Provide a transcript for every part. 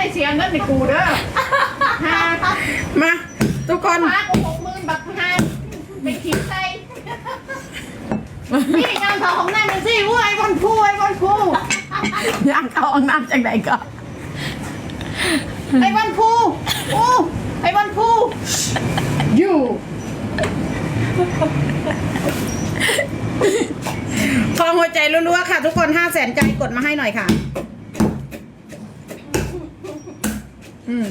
ได้เสียเงินในกูเด้อฮามาทุกคนพากูหกหมื่นบักฮาไปคิดใส่นี่งานทองของนายมันสิวู้ไอ้บอลพูไอ้บอลพูอยากเข้าห้องน้ำจากไหนก็ไอ้บอลพูโอ้ไอ้บอลพูอยู่พอหัวใจรัวๆค่ะ ทุกคนห้าแสนใจกดมาให้หน่อยค่ะ อืม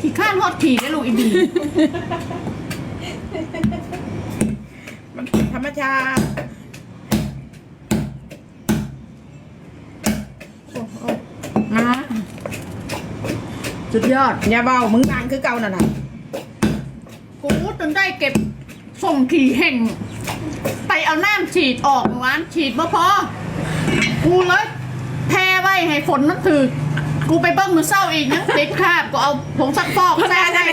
ขี่ข้านฮอดขี่ได้ลูกอีบีมันธรรมชาติโอ้โอ้มาสุดยอดอย่าเบามึงดังคือเก่าน่ะนะกูจนได้เก็บส่งขี่แห่ง ไปเอาน้ำฉีดออกเมื่อวานฉีดบ่พอ กูเลยแพ้ไว้ให้ฝนมันถือ กูไปเบิ้งมือเศร้าอีกนะติดคราบกูเอาผงซักฟอกเพราะแซ่ได้ได้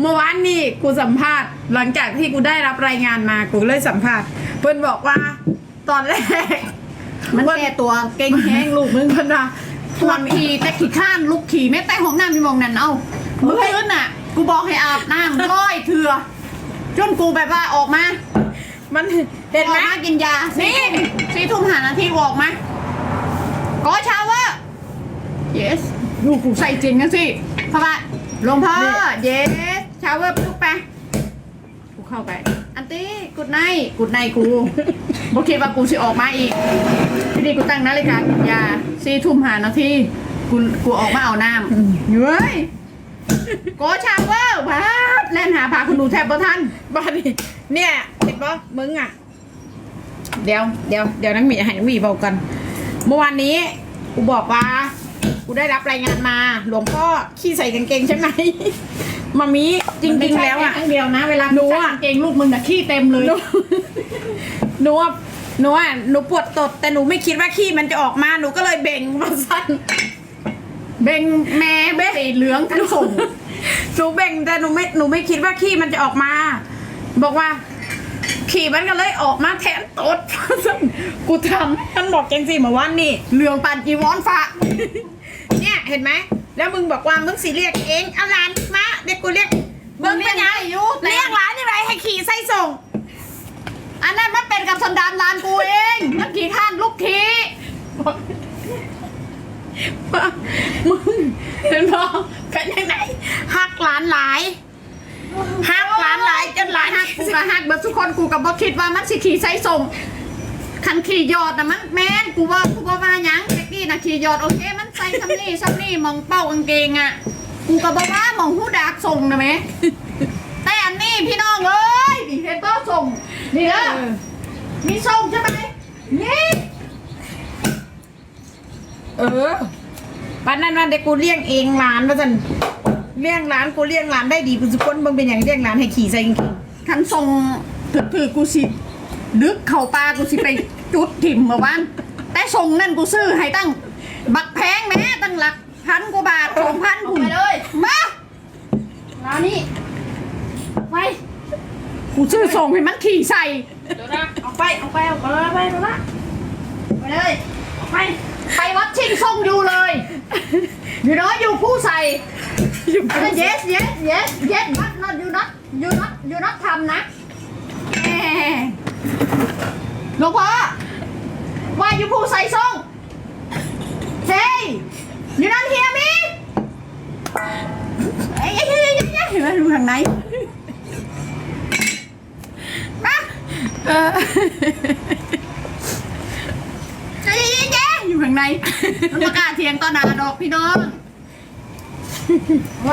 เมื่อวานนี่กูสัมภาษณ์ หลังจากที่กูได้รับรายงานมากูเลยสัมภาษณ์เพื่อนบอกว่าตอนแรกมันแก้ตัวเก่งแห้งลูกมึงเพื่อนว่าปวดขี่แต่ขี่ข้านลูกขี่ไม่แต่ห้องน้ำมีมองนั่นเอาเมื่อคืนน่ะ กูบอกให้อาบน้ำร้อยเถื่อจนกูแบบว่าออกมา มันเห็นไหมออกมากินยานี่สี่ทุ่มหานาทีออกมาก็เช้าว่า yes ดูกูใส่จริงกันสิพระบาทหลวงพ่อ yes เช้าเวอร์ปุ๊บไป กูเข้าไป อันตี้กุดไนกุดไนกูบอกคิดว่ากูสิออกมาอีก ทีนี้กูตั้งนาฬิกากินยาสี่ทุ่มหานาทีกูกูออกมาเอาน้ำเฮ้ยโกชาวเวอร์พาดเล่นหาพาคุณดูแทบบ่ทันบ้านนี่เนี่ยเห็นปะมึงอะ เดี๋ยวเดี๋ยวเดี๋ยวนังหมีให้นังหมีบอกกัน เมื่อวานนี้กูบอกว่า กูได้รับรายงานมา หลวงพ่อขี้ใส่กางเกงใช่ไหมมามีจริงๆแล้วอะ ครั้งเดียวนะ เวลาหนูอะเกงลูกมึงน่ะขี้เต็มเลย หนูหนูอะหนูอะหนูปวดตด แต่หนูไม่คิดว่าขี้มันจะออกมาหนูก็เลยเบ่งมาสั้น เบ่งแม่เบ่งเหลืองทั้งส่งหนูเบ่งแต่หนูไม่หนูไม่คิดว่าขี้มันจะออกมา บอกว่า ขี่มันก็เลยออกมาแทนตด กูทำมันบอกจังสิเมื่อวานนี่เหลืองปันจีวรฟ้า เนี่ยเห็นไหม แล้วมึงบอกว่ามึงสิเรียกเอง เอาหลานมาเด็กกูเรียกมึงเป็นยังอยู่แต่เรียกหลานยังไงให้ขี่ไส้ส่ง อันนั้นมันเป็นกับสันดานลานกูเองมันขี่ข้านลูกขี่มึงเห็นปะเป็นยังไงหักหลานหลายหักหลานหลายจนหลานฮักกูกับฮักเบิดทุกคนกูกับบ่คิดว่ามันสิขี่ใส่ส่งคันขี่ยอดนะมันแม่นกูว่ากู นะขี่ยอดโอเคมันใส่ซ้ำนี่ซ้ำนี่มองเป้ากางเกงอะกูกับบ่ว่ามองหูดักส่งนะแม่แต่อันนี้พี่น้องเอ้ยดิเฮเตอร์ส่งนี่เด้อมีส่งใช่ไหมนี่เออปันนั้นวันเด็กกูเลี้ยงเองหลานว่าสันเลี้ยงหลานกูเลี้ยงหลานได้ดีกูสุคนมึงเป็นอย่างเลี้ยงหลานให้ขี่ใส่กางเกงคันส่งถือถือกูสิลึกเข่าปลากูสิไปจุดถิ่มเมื่อวาน แต่ส่งนั่นกูซื้อให้ตั้ง บักแพงแม่ตั้งหลักพันกว่าบาทสองพันคุณไปเลยมาแล้วนี่ไปกูซื้อส่งให้มันขี่ใส่ เดี๋ยวนะเอาไปเอาไปเอาไปเอาไปเอาไปไปเลยเอาไปไปวัดชิงส่งอยู่เลย อยู่น้อยอยู่ผู้ใส่ yes yes yes yes but not you not you not you not ทำนะแหมหลวงพ่อ ว่าอยู่ผู้ใส่ส่ง Hey you not hear me เอ้ยเอ้ยเอ้ยเอ้ยเอ้ยเห็นไหมดูทางไหนมาเออเอ้ยเอ้ยเอ้ยอยู่ข้างในมันประกล้าศเทียงตอนหนาดอกพี่น้องไหว